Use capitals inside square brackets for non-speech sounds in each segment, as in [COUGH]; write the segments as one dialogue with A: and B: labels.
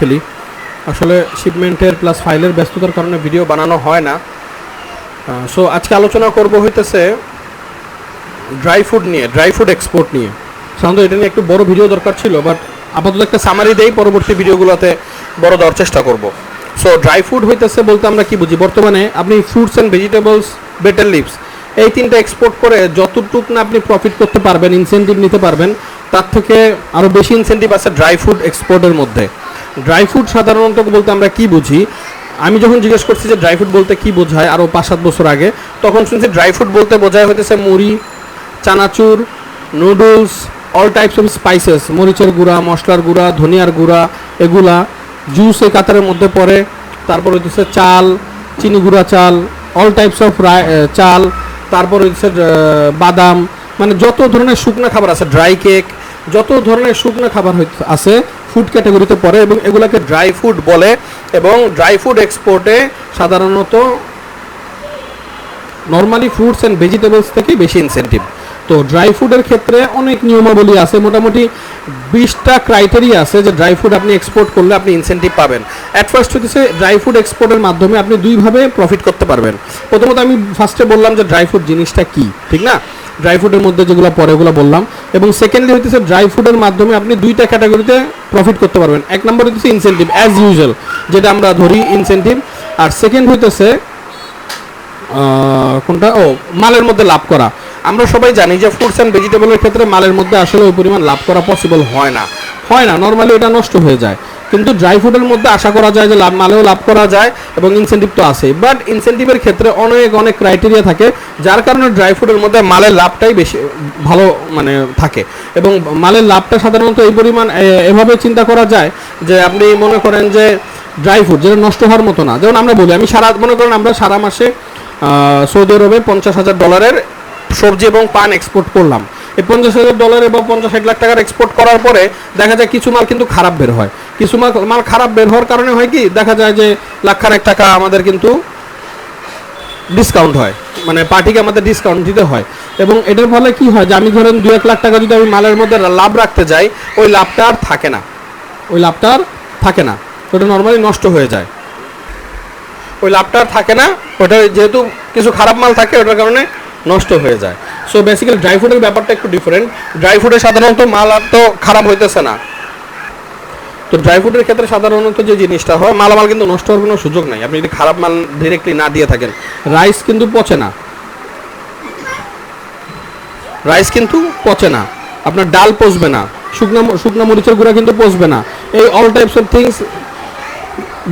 A: ফেলি। আসলে শিপমেন্টের প্লাস ফাইলের ব্যস্ততার কারণে ভিডিও বানানো হয় না। সো আজকে আলোচনা করব হইতেছে ড্রাই ফুড নিয়ে ড্রাই ফুড এক্সপোর্ট নিয়ে। সাধারণত এটা নিয়ে একটু বড় ভিডিও দরকার ছিল বাট আপাতত একটা সামারি দেই, পরবর্তী ভিডিওগুলোতে বড় দেওয়ার চেষ্টা করব। সো ড্রাই ফুড হইতেছে বলতে আমরা কি বুঝি? বর্তমানে আপনি fruits and vegetables better leaves এই তিনটা এক্সপোর্ট করে যতটুক না আপনি প্রফিট করতে পারবেন ইনসেন্টিভ নিতে পারবেন, তার থেকে আরও বেশি ইনসেন্টিভ আছে ড্রাই ফুড এক্সপোর্টের মধ্যে। ড্রাই ফ্রুট সাধারণত বলতে আমরা কি বুঝি? আমি যখন জিজ্ঞেস করছি যে ড্রাই ফ্রুট বলতে কি বোঝায় আরও পাঁচ সাত বছর আগে, তখন শুনছি ড্রাই ফ্রুট বলতে বোঝায় হইতেছে মুড়ি, চানাচুর noodles all types of spices মরিচের গুঁড়া, মশলার গুঁড়া, ধনিয়ার গুঁড়া, এগুলা জুস এই কাতারের মধ্যে পড়ে। তারপর হইতেছে চাল, চিনি গুঁড়া চাল অল টাইপস অফ চাল, তারপর হচ্ছে বাদাম মানে যত ধরনের শুকনো খাবার আছে ড্রাই কেক যত ধরনের শুকনো খাবার আছে ফুড ক্যাটাগরিতে পড়ে এবং এগুলাকে ড্রাই ফুড বলে এবং ড্রাই ফুড এক্সপোর্টে সাধারণত নর্মালি ফ্রুটস অ্যান্ড ভেজিটেবলস থেকে বেশি ইনসেন্টিভ তো ড্রাই ফুডের ক্ষেত্রে অনেক নিয়মাবলী আছে, মোটামুটি বিশটা ক্রাইটেরিয়া আছে যে ড্রাই ফুড আপনি এক্সপোর্ট করলে আপনি ইনসেন্টিভ পাবেন। অ্যাট ফার্স্ট হচ্ছে ড্রাই ফুড এক্সপোর্টের মাধ্যমে আপনি দুইভাবে প্রফিট করতে পারবেন। প্রথমত আমি ফার্স্টে বললাম যে ড্রাই ফুড জিনিসটা কী, ঠিক না? ড্রাই ফুডের মধ্যে যেগুলো পরে ওগুলো বললাম। এবং সেকেন্ডলি হইতেছে ড্রাই ফুডের মাধ্যমে আপনি দুইটা ক্যাটাগরিতে প্রফিট করতে পারবেন। এক নম্বর হইতেছে ইনসেন্টিভ অ্যাজ ইউজুয়াল যেটা আমরা ধরি ইনসেন্টিভ আর সেকেন্ড হইতেছে কোনটা? ও, মালের মধ্যে লাভ করা। আমরা সবাই জানি যে ফ্রুটস অ্যান্ড ভেজিটেবলের ক্ষেত্রে মালের মধ্যে আসলে ওই পরিমাণ লাভ করা পসিবল হয় না। হয় না নর্মালি এটা নষ্ট হয়ে যায়। কিন্তু ড্রাই ফুডের মধ্যে আশা করা যায় যে লাভ মালেও লাভ করা যায় এবং ইনসেন্টিভ তো আছে বাট ইনসেন্টিভের ক্ষেত্রে অনেক অনেক ক্রাইটেরিয়া থাকে, যার কারণে ড্রাই ফুডের মধ্যে মালের লাভটাই বেশি, ভালো মানে থাকে। এবং মালের লাভটা সাধারণত এই পরিমাণ এভাবে চিন্তা করা যায় যে আপনি মনে করেন যে ড্রাই ফুড যেটা নষ্ট হওয়ার মতো না। যেমন আমরা বলি, আমি সারা মনে করেন আমরা সারা মাসে সৌদি আরবে পঞ্চাশ হাজার ডলারের সবজি এবং পান এক্সপোর্ট করলাম। এই পঞ্চাশ হাজার ডলার এবং পঞ্চাশ, ষাট লাখ টাকার এক্সপোর্ট করার পরে দেখা যায় কিছু মাল কিন্তু খারাপ বের হয়। কিছু মাল মাল খারাপ বের হওয়ার কারণে হয় কি, দেখা যায় যে লাখ লাখখানেক টাকা আমাদের কিন্তু ডিসকাউন্ট হয়। মানে পার্টিকে আমাদের ডিসকাউন্ট দিতে হয়। এবং এটার ফলে কি হয় যে আমি ধরেন দু এক লাখ টাকা যদি আমি মালের মধ্যে লাভ রাখতে যাই, ওই লাভটা আর থাকে না। ওই লাভটা আর থাকে না। ওটা নর্মালি নষ্ট হয়ে যায়। ওই লাভটা আর থাকে না, ওটা যেহেতু কিছু খারাপ মাল থাকে, ওটার কারণে নষ্ট হয়ে যায়। সো বেসিক্যালি ড্রাই ফ্রুটের ব্যাপারটা একটু ডিফারেন্ট ড্রাই ফ্রুটে সাধারণত মাল আর তো খারাপ হইতেছে না। তো ড্রাই ফ্রুটের ক্ষেত্রে সাধারণত যে জিনিসটা হয়, মালামাল কিন্তু নষ্ট হওয়ার কোনো সুযোগ নাই। আপনি যদি খারাপ মাল ডিরেক্টলি না দিয়ে থাকেন রাইস কিন্তু পচে না। রাইস কিন্তু পচে না। আপনার ডাল পচবে না। শুকনো শুকনো মরিচের গুঁড়া কিন্তু পচবে না। এই all types of things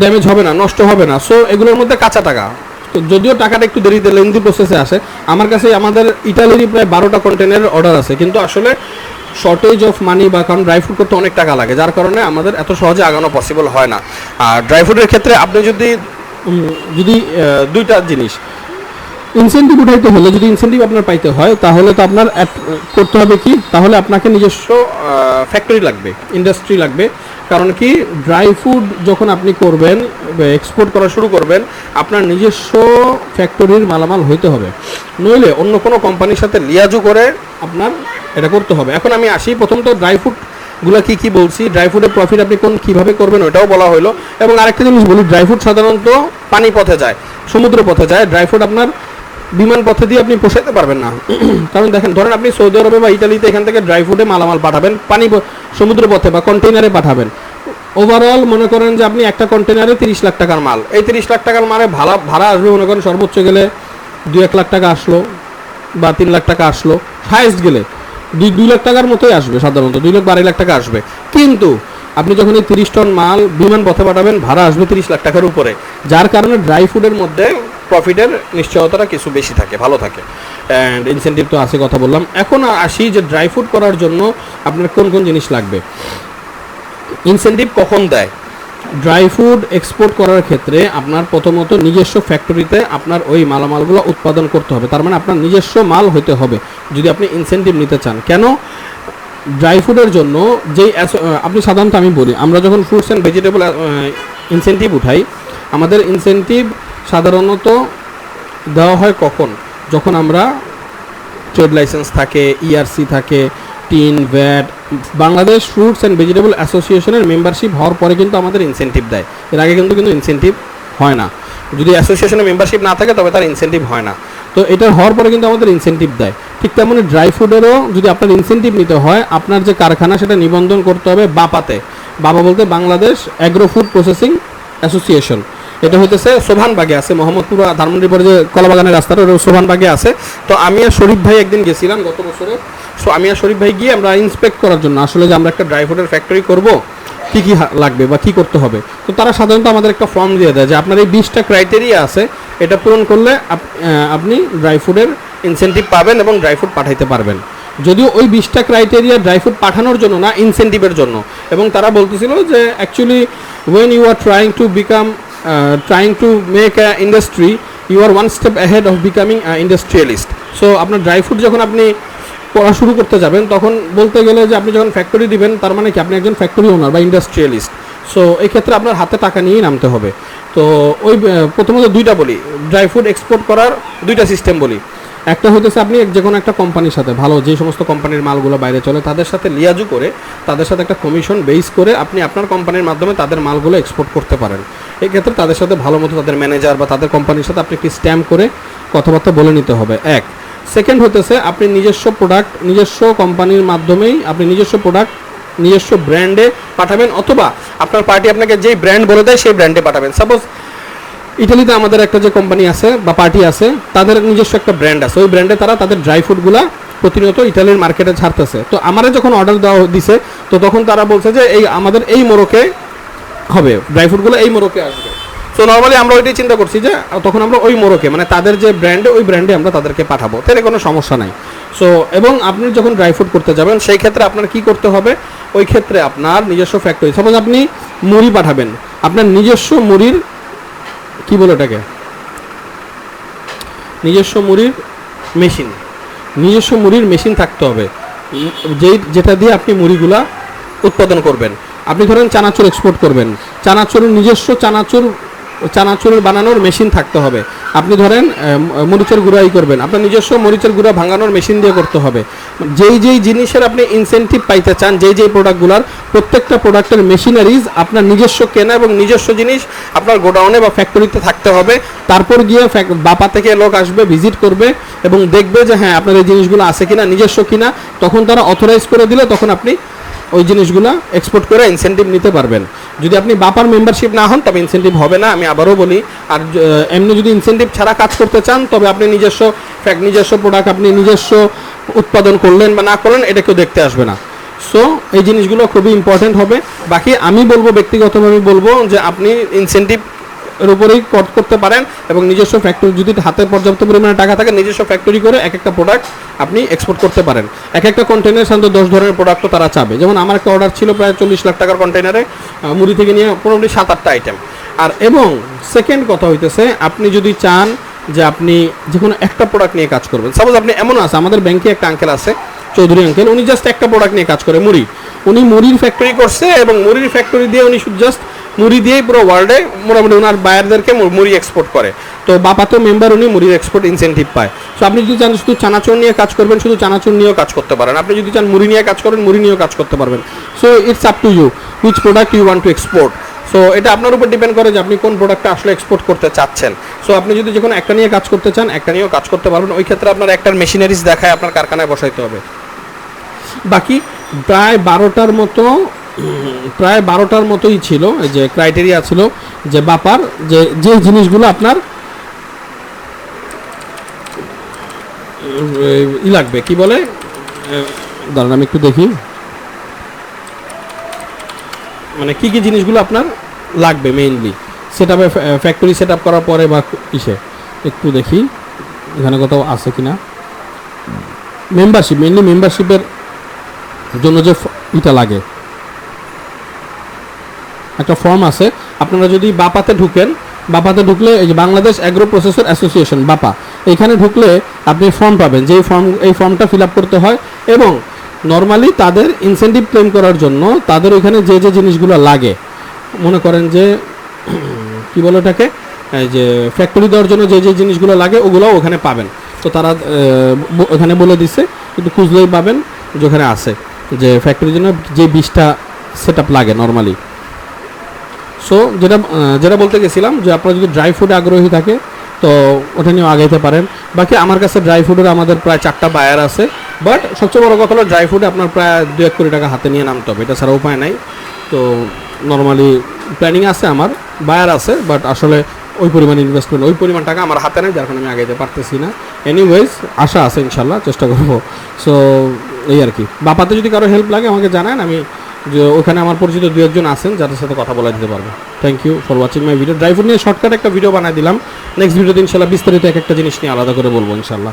A: damage হবে না, নষ্ট হবে না। সো এগুলোর মধ্যে কাঁচা টাকা। তো যদিও টাকাটা একটু দেরিতে লেন্দি প্রসেসে আসে, আমার কাছে আমাদের ইটালিরই প্রায় বারোটা কন্টেনারের অর্ডার আছে। কিন্তু আসলে শর্টেজ অফ মানি বা কারণ ড্রাই ফ্রুট করতে অনেক টাকা লাগে, যার কারণে আমাদের এত সহজে আগানো পসিবল হয় না। আর ড্রাই ফ্রুটের ক্ষেত্রে আপনি যদি যদি দুইটা জিনিস। ইনসেন্টিভ উঠাইতে হলে, যদি ইনসেন্টিভ আপনার পাইতে হয়, তাহলে তো আপনার করতে হবে কি? তাহলে আপনাকে নিজস্ব ফ্যাক্টরি লাগবে ইন্ডাস্ট্রি লাগবে। কারণ কি? ড্রাই ফুড যখন আপনি করবেন এক্সপোর্ট করা শুরু করবেন, আপনার নিজস্ব ফ্যাক্টরির মালামাল হইতে হবে। নইলে অন্য কোনো কোম্পানির সাথে লিয়াজু করে আপনার এটা করতে হবে। এখন আমি আসি। প্রথম তো ড্রাই ফুডগুলা কি কি বলছি? ড্রাই ফ্রুটের প্রফিট আপনি কোন, কীভাবে করবেন ওটাও বলা হলো এবং আরেকটা জিনিস বলি ড্রাই ফ্রুট সাধারণত পানি পথে যায় সমুদ্র পথে যায়। ড্রাই ফ্রুট আপনার বিমান পথে দিয়ে আপনি পোষাইতে পারবেন না। [CLEARS THROAT] কারণ দেখেন, ধরেন আপনি সৌদি আরবে বা ইটালিতে এখান থেকে ড্রাই ফ্রুটে মালামাল পাঠাবেন, পানি সমুদ্র পথে বা কন্টেইনারে পাঠাবেন। ওভারঅল মনে করেন যে আপনি একটা কন্টেনারে তিরিশ লাখ টাকার মাল। এই তিরিশ লাখ টাকার মালে ভাড়া ভাড়া আসবে মনে করেন সর্বোচ্চ গেলে দু এক লাখ টাকা আসলো বা তিন লাখ টাকা আসলো। হায়েস্ট গেলে। দুই দুই লাখ টাকার মতোই আসবে সাধারণত, দুই লাখ আড়াই লাখ টাকা আসবে। কিন্তু আপনি যখন এই তিরিশ টন মাল বিমান পথে পাঠাবেন, ভাড়া আসবে তিরিশ লাখ টাকার উপরে। যার কারণে ড্রাই ফুডের মধ্যে প্রফিটের নিশ্চয়তাটা কিছু বেশি থাকে, ভালো থাকে। অ্যান্ড ইনসেন্টিভ তো আছে কথা বললাম। এখন আসি যে ড্রাই ফুড করার জন্য আপনার কোন কোন জিনিস লাগবে। ইনসেন্টিভ কখন দেয়? ড্রাই ফুড এক্সপোর্ট করার ক্ষেত্রে আপনার প্রথমত নিজস্ব ফ্যাক্টরিতে আপনার ওই মালামালগুলো উৎপাদন করতে হবে। তার মানে আপনার নিজস্ব মাল হতে হবে, যদি আপনি ইনসেন্টিভ নিতে চান। কেন? ড্রাই ফুডের জন্য যেই আপনি সাধারণত আমি বলি, আমরা যখন ফ্রুটস অ্যান্ড ভেজিটেবল ইনসেন্টিভ উঠাই, আমাদের ইনসেন্টিভ সাধারণত দেওয়া হয় কখন? যখন আমরা ট্রেড লাইসেন্স থাকে ইআরসি থাকে TIN VAT Bangladesh fruits and vegetable অ্যাসোসিয়েশনের মেম্বারশিপ হওয়ার পরে কিন্তু আমাদের ইনসেন্টিভ দেয়। এর আগে কিন্তু কিন্তু ইনসেন্টিভ হয় না। যদি অ্যাসোসিয়েশনের মেম্বারশিপ না থাকে, তবে তার ইনসেন্টিভ হয় না। তো এটা হওয়ার পরে কিন্তু আমাদের ইনসেন্টিভ দেয়। ঠিক তেমনই ড্রাই ফুডেরও যদি আপনার ইনসেন্টিভ নিতে হয়, আপনার যে কারখানা, সেটা নিবন্ধন করতে হবে বাপাতে। বাবা বলতে Bangladesh agro food processing association এটা হইতেছে সোভানবাগে আছে, মোহাম্মদপুর ধানমন্ডির পরে যে কলাবাগানের রাস্তাটা, ওটা সোভানবাগে আছে। তো আমি আর শরীফ ভাই একদিন গেছিলাম গত বছরে। সো আমি আর শরীফ ভাই গিয়ে আমরা ইন্সপেক্ট করার জন্য, আসলে যে আমরা একটা ড্রাই ফ্রুটের ফ্যাক্টরি করব, কি কি লাগবে বা কি করতে হবে? তো তারা সাধারণত আমাদের একটা ফর্ম দিয়ে দেয় যে আপনার এই বিশটা ক্রাইটেরিয়া আছে, এটা পূরণ করলে আপ- আপনি ড্রাই ফ্রুটের ইনসেন্টিভ পাবেন এবং ড্রাই ফ্রুট পাঠাইতে পারবেন। যদিও ওই বিশটা ক্রাইটেরিয়া ড্রাই ফ্রুট পাঠানোর জন্য না ইনসেন্টিভের জন্য। এবং তারা বলতেছিল যে actually when you are trying to become trying to make a industry you are one step ahead of becoming industrialist so আপনার ড্রাই ফ্রুট যখন আপনি পড়া শুরু করতে যাবেন, তখন বলতে গেলে যে আপনি যখন ফ্যাক্টরি দিবেন, তার মানে কি? আপনি একজন ফ্যাক্টরি ওনার বা ইন্ডাস্ট্রিয়ালিস্ট সো এই ক্ষেত্রে আপনার হাতে টাকা নিয়েই নামতে হবে। তো, ওই প্রথমত দুইটা বলি। ড্রাই ফ্রুট এক্সপোর্ট করার দুইটা সিস্টেম বলি। একটা হইতেছে আপনি যে কোনো একটা কোম্পানির সাথে ভালো যে সমস্ত কোম্পানির মালগুলো বাইরে চলে, তাদের সাথে লিয়াজু করে, তাদের সাথে একটা কমিশন বেস করে আপনি আপনার কোম্পানির মাধ্যমে তাদের মালগুলো এক্সপোর্ট করতে পারেন। এক্ষেত্রে তাদের সাথে ভালো মতো তাদের ম্যানেজার বা তাদের কোম্পানির সাথে আপনি একটি স্ট্যাম্প করে কথাবার্তা বলে নিতে হবে, এক। সেকেন্ড হতেছে আপনি নিজস্ব প্রোডাক্ট নিজস্ব কোম্পানির মাধ্যমেই আপনি নিজস্ব প্রোডাক্ট নিজস্ব ব্র্যান্ডে পাঠাবেন, অথবা আপনার পার্টি আপনাকে যেই ব্র্যান্ড বলে দেয়, সেই ব্র্যান্ডে পাঠাবেন। সাপোজ ইটালিতে আমাদের একটা যে কোম্পানি আছে বা পার্টি আছে, তাদের নিজস্ব একটা ব্র্যান্ড আছে। ওই ব্র্যান্ডে তারা তাদের ড্রাই ফ্রুটগুলা প্রতিনিয়ত ইটালির মার্কেটে ছাড়তেছে। তো আমারে যখন অর্ডার দেওয়া দিছে, তো তখন তারা বলছে যে এই আমাদের এই মোড়কে হবে ড্রাই ফ্রুটগুলো এই মোড়কে আসবে। তো নর্মালি আমরা ওইটাই চিন্তা করছি যে, তখন আমরা ওই মোড়কে মানে তাদের যে ব্র্যান্ডে ওই ব্র্যান্ডে আমরা তাদেরকে পাঠাবো। তাহলে কোনো সমস্যা নাই। সো এবং আপনি যখন ড্রাই ফ্রুট করতে যাবেন, সেই ক্ষেত্রে আপনার কি করতে হবে? ওই ক্ষেত্রে আপনার নিজস্ব ফ্যাক্টরি সাপোজ আপনি মুড়ি পাঠাবেন। আপনার নিজস্ব মুড়ির কি বলে ওটাকে? নিজস্ব মুড়ির মেশিন নিজস্ব মুড়ির মেশিন থাকতে হবে। যেই, যেটা দিয়ে আপনি মুড়িগুলা উৎপাদন করবেন। আপনি ধরেন চানাচুর এক্সপোর্ট করবেন। চানাচুর নিজস্ব চানাচুর চানাচুর বানানোর মেশিন থাকতে হবে। আপনি ধরেন মরিচের গুঁড়াই করবেন। আপনার নিজস্ব মরিচের গুঁড়া ভাঙানোর মেশিন দিয়ে করতে হবে। যেই যেই জিনিসের আপনি ইনসেন্টিভ পাইতে চান, যেই যেই প্রোডাক্টগুলোর প্রত্যেকটা প্রোডাক্টের মেশিনারিজ আপনার নিজস্ব কেনা এবং নিজস্ব জিনিস আপনার গোডাউনে বা ফ্যাক্টরিতে থাকতে হবে। তারপর গিয়ে বাপা থেকে লোক আসবে ভিজিট করবে এবং দেখবে যে হ্যাঁ আপনার এই জিনিসগুলো আছে কিনা, নিজস্ব কিনা, তখন তারা অথরাইজ করে দিলে তখন আপনি ওই জিনিসগুলো এক্সপোর্ট করে ইনসেন্টিভ নিতে পারবেন। যদি আপনি বাপার মেম্বারশিপ না হন, তবে ইনসেন্টিভ হবে না, আমি আবারও বলি। আর এমনি যদি ইনসেন্টিভ ছাড়া কাজ করতে চান, তবে আপনি নিজস্ব ফ্যাক্ট নিজস্ব প্রোডাক্ট আপনি নিজস্ব উৎপাদন করলেন বা না করলেন, এটা কেউ দেখতে আসবে না। সো এই জিনিসগুলো খুবই ইম্পর্টেন্ট হবে। বাকি আমি বলব, ব্যক্তিগতভাবে বলব যে আপনি ইনসেন্টিভ এর উপরেই কট করতে পারেন এবং নিজস্ব ফ্যাক্টরি যদি হাতে পর্যাপ্ত পরিমাণে টাকা থাকে, নিজস্ব ফ্যাক্টরি করে এক একটা প্রোডাক্ট আপনি এক্সপোর্ট করতে পারেন। এক একটা কন্টেনার সাধারণত দশ ধরনের প্রোডাক্টও তারা চাবে। যেমন আমার একটা অর্ডার ছিল প্রায় চল্লিশ লাখ টাকার কন্টেনারে মুড়ি থেকে নিয়ে মোটামুটি সাত আটটা আইটেম আর এবং সেকেন্ড কথা হইতেছে, আপনি যদি চান যে আপনি যে কোনো একটা প্রোডাক্ট নিয়ে কাজ করবেন। সাপোজ আপনি এমন আছে, আমাদের ব্যাংকে একটা আঙ্কেল আছে, চৌধুরী আঙ্কেল উনি জাস্ট একটা প্রোডাক্ট নিয়ে কাজ করে, মুড়ি। উনি মুড়ির ফ্যাক্টরি করছে এবং মুড়ির ফ্যাক্টরি দিয়ে উনি জাস্ট মুড়ি দিয়েই পুরো ওয়ার্ল্ডে মোটামুটি ওনার বায়ারদেরকে মুড়ি এক্সপোর্ট করে। তো বাপাতো মেম্বার উনি মুড়ির এক্সপোর্ট ইনসেন্টিভ পায়। সো আপনি যদি চান শুধু চানাচুর নিয়ে কাজ করবেন, শুধু চানাচুর নিয়েও কাজ করতে পারেন। আপনি যদি চান মুড়ি নিয়ে কাজ করেন, মুড়ি নিয়েও কাজ করতে পারবেন। So it's up to you which product you want to export so এটা আপনার উপর ডিপেন্ড করে যে আপনি কোন প্রোডাক্টটা আসলে এক্সপোর্ট করতে চাচ্ছেন। সো আপনি যদি যে কোনো একটা নিয়ে কাজ করতে চান, একটা নিয়েও কাজ করতে পারবেন। ওই ক্ষেত্রে আপনার একটার মেশিনারিজ দেখায়, আপনার কারখানায় বসাইতে হবে। বাকি প্রায় বারোটার মতো প্রায় বারোটার মতোই ছিল যে ক্রাইটেরিয়া ছিল যে বাপার, যে যে জিনিসগুলো আপনার ই লাগবে, কি বলে? দাঁড়ান, আমি একটু দেখি। মানে কি কি জিনিসগুলো আপনার লাগবে মেইনলি সেট আপে ফ্যাক্টরি সেট আপ করার পরে বা ইসে একটু দেখি, এখানে কোথাও আছে কি না? মেম্বারশিপ মেইনলি মেম্বারশিপের জন্য যে ইটা লাগে। একটা ফর্ম আছে। আপনারা যদি বাপাতে ঢুকেন, বাপাতে ঢুকলে এই যে বাংলাদেশ অ্যাগ্রো প্রসেসর অ্যাসোসিয়েশন বাপা, এখানে ঢুকলে আপনি ফর্ম পাবেন। যেই ফর্ম এই ফর্মটা ফিল করতে হয় এবং নর্মালি তাদের ইনসেন্টিভ ক্লেম করার জন্য তাদের ওইখানে যে যে জিনিসগুলো লাগে, মনে করেন যে, কি বলে ওটাকে যে ফ্যাক্টরি দেওয়ার জন্য যে যে জিনিসগুলো লাগে ওগুলোও ওখানে পাবেন। তো তারা ওখানে বলে দিছে, কিন্তু খুঁজলেই পাবেন, যেখানে আছে যে ফ্যাক্টরির জন্য যে বীজটা সেট লাগে নর্মালি সো যেটা যেটা বলতে গেছিলাম যে আপনারা যদি ড্রাই ফুডে আগ্রহী থাকে, তো ওটা নিয়েও আগাইতে পারেন। বাকি আমার কাছে ড্রাই ফুডের আমাদের প্রায় চারটা বায়ার আছে বাট সবচেয়ে বড় কথা হলো ড্রাই ফুডে আপনার প্রায় দু এক কোটি টাকা হাতে নিয়ে নামতে হবে, এটা ছাড়া উপায় নাই। তো নর্মালি প্ল্যানিং আছে আমার বায়ার আছে বাট আসলে ওই পরিমাণ ইনভেস্টমেন্ট ওই পরিমাণ টাকা আমার হাতে নেই, যার কারণে আমি আগাইতে পারতেছি না। এনিওয়েজ আশা আছে ইনশাল্লাহ, চেষ্টা করব। সো এই আর কি। বাপাতে যদি কারও হেল্প লাগে, আমাকে জানান, আমি ওখানে আমার পরিচিত দু একজন আছেন, যাদের সাথে কথা বলা দিতে পারব। Thank you for watching my video driver নিয়ে শর্টকাট একটা ভিডিও বানিয়ে দিলাম। নেক্সট ভিডিওতে ইনশাল্লাহ বিস্তারিত এক একটা জিনিস নিয়ে আলাদা করে বলব ইনশাল্লাহ।